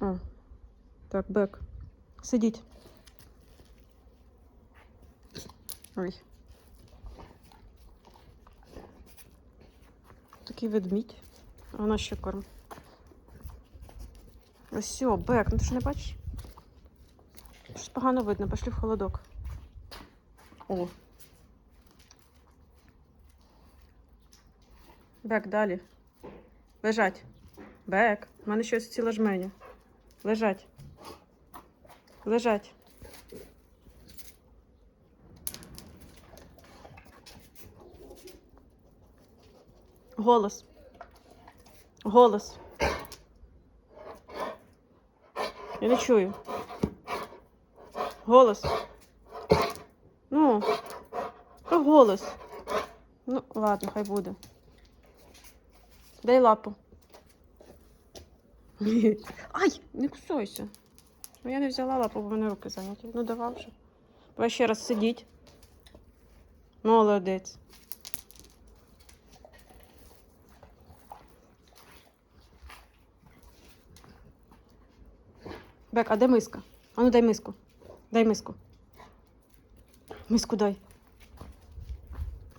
А. Так, бек. Сидіть. Ой. Такий ведмідь. А вона ще корм. Ось бек, ну ти що не бачиш? Щось погано видно, пошли в холодок. О. Бек, далі. Лежать. Бек. У мене щось ціла жменя. Лежать. Лежать. Голос. Голос. Я не чую. Голос. Ну. Голос. Ну, ладно, хай буде. Дай лапу. Ай, не кусайся. Ну я не взяла лапу, бо мене руки зайняті. Ну давай вже. Давай ще раз сидіть. Молодець. Бек, а де миска? А ну дай миску. Дай миску. Миску дай.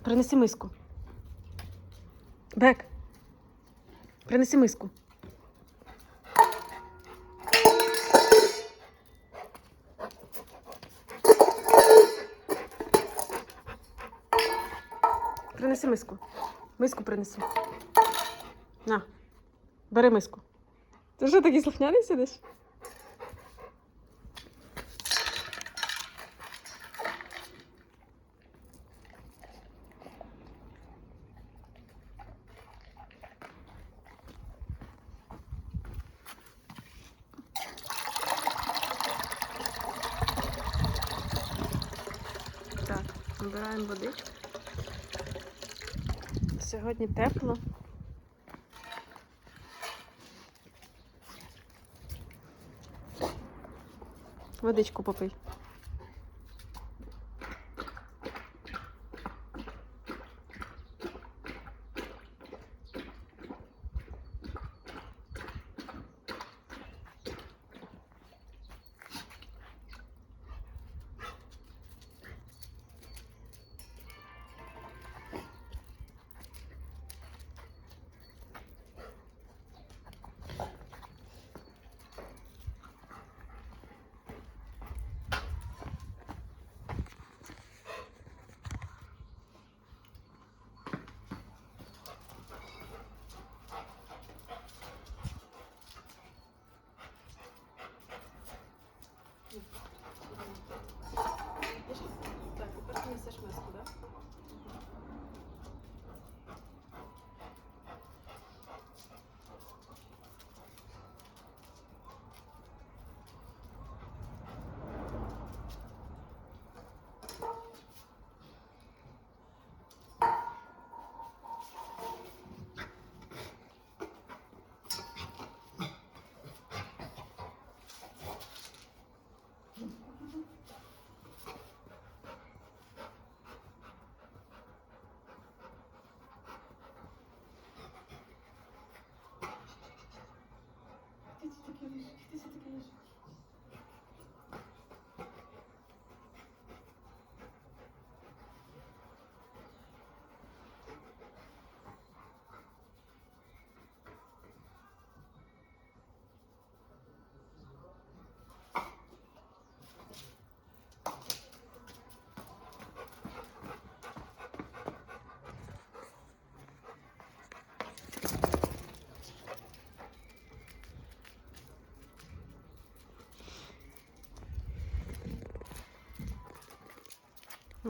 Принеси миску. Бек. Принеси миску. Принеси миску. Миску принеси. На. Бери миску. Ти що такий слухняний сидиш? Так, набираємо водичку. Сьогодні тепло. Водичку попий. Так, тепер ти несеш миску, так?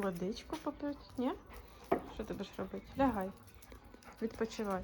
Водичку попити, ні? Що ти будеш робити? Лягай. Відпочивай.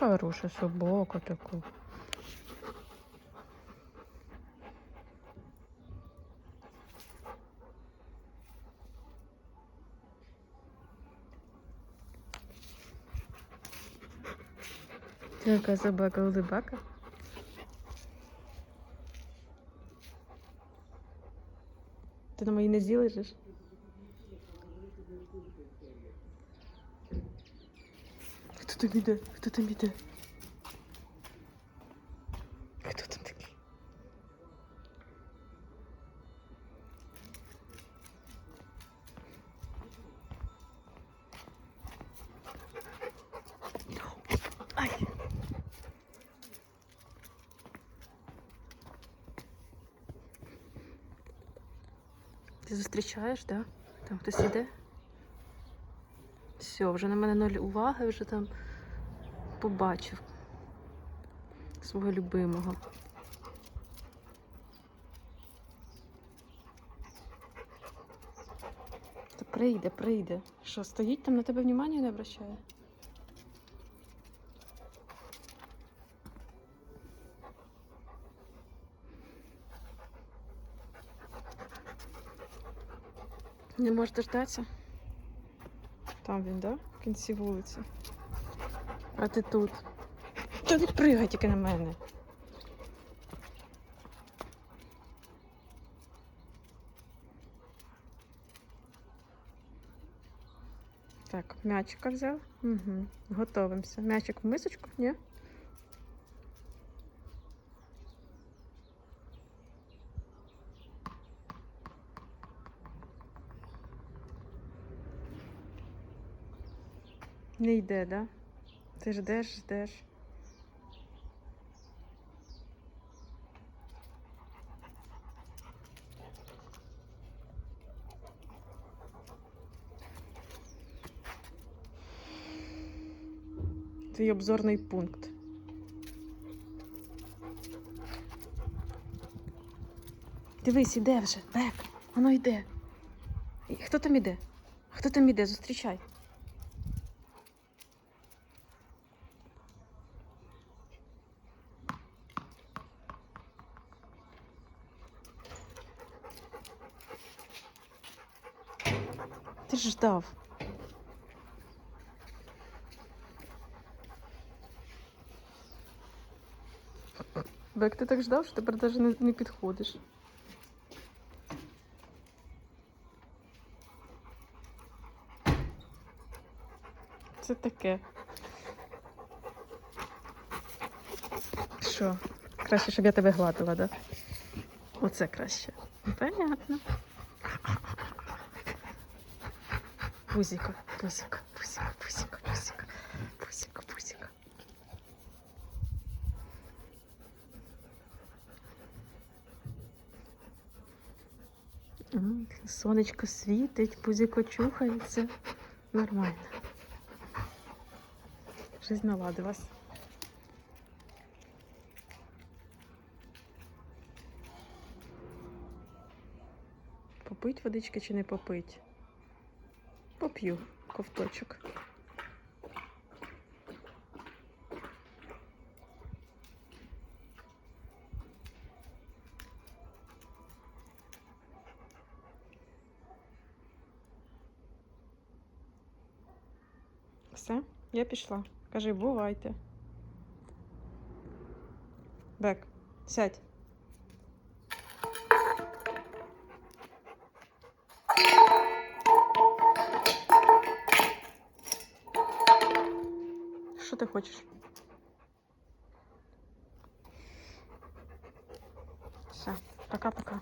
Хороша собака така. Такая ну, собака улыбака. Ты на мои не сделаешь? Хто там іде? Хто там іде? Хто там такий? Ай! Ти зустрічаєш? Да? Там хтось іде? Все, вже на мене ноль уваги, вже там побачив свого любимого. Та прийде, прийде. Що, стоїть там на тебе внимання не обращає? Не можеш дождатися? Там він, да? В кінці вулиці. А ти тут. Та не пригай тільки на мене. Так, м'ячика взяв. Угу. Готовимося. М'ячик в мисочку, ні? Не йде, да? Ти ждеш, ждеш. Твій обзорний пункт. Дивись, іде вже. Бек, воно йде. Хто там іде? Хто там іде? Зустрічай. Ти ж ждав. Бек, ти так ждав, що тепер навіть не, не підходиш. Це таке. Що? Краще, щоб я тебе гладила, да? Оце краще. Понятно. Пузіка, пузіка, пузіка, пузіка, пузіка, пузіка, пузіка. Сонечко світить, пузіко чухається. Нормально. Жизнь наладилась. Попить водички чи не попить? Поп'ю ковточок. Все, я пішла. Кажи, бувайте. Бек, сядь. Ти хочеш? Все, пока-пока.